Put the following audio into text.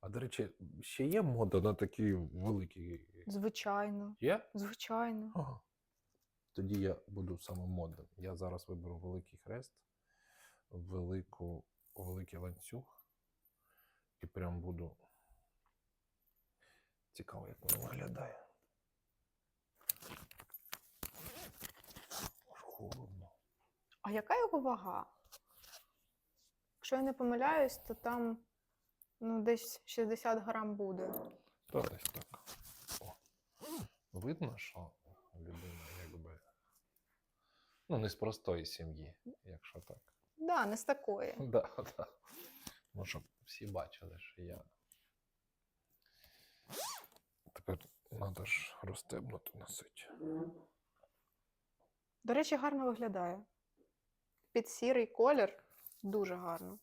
А до речі, ще є мода на такі великі. Звичайно, Є? звичайно. Ага. Тоді я буду саме модним. Я зараз виберу великий хрест, велику, великий ланцюг. І прям буду. Цікаво, як воно виглядає. Холодно. А яка його вага? Якщо я не помиляюсь, то там ну, десь 60 грам буде. Та десь так. О. Видно, що людина якби. Ну, не з простої сім'ї, якщо так. Да, не з такої. Да, да. Ну, щоб всі бачили, що я. Тепер треба ж розстебнути носить. До речі, гарно виглядає. Під сірий колір дуже гарно.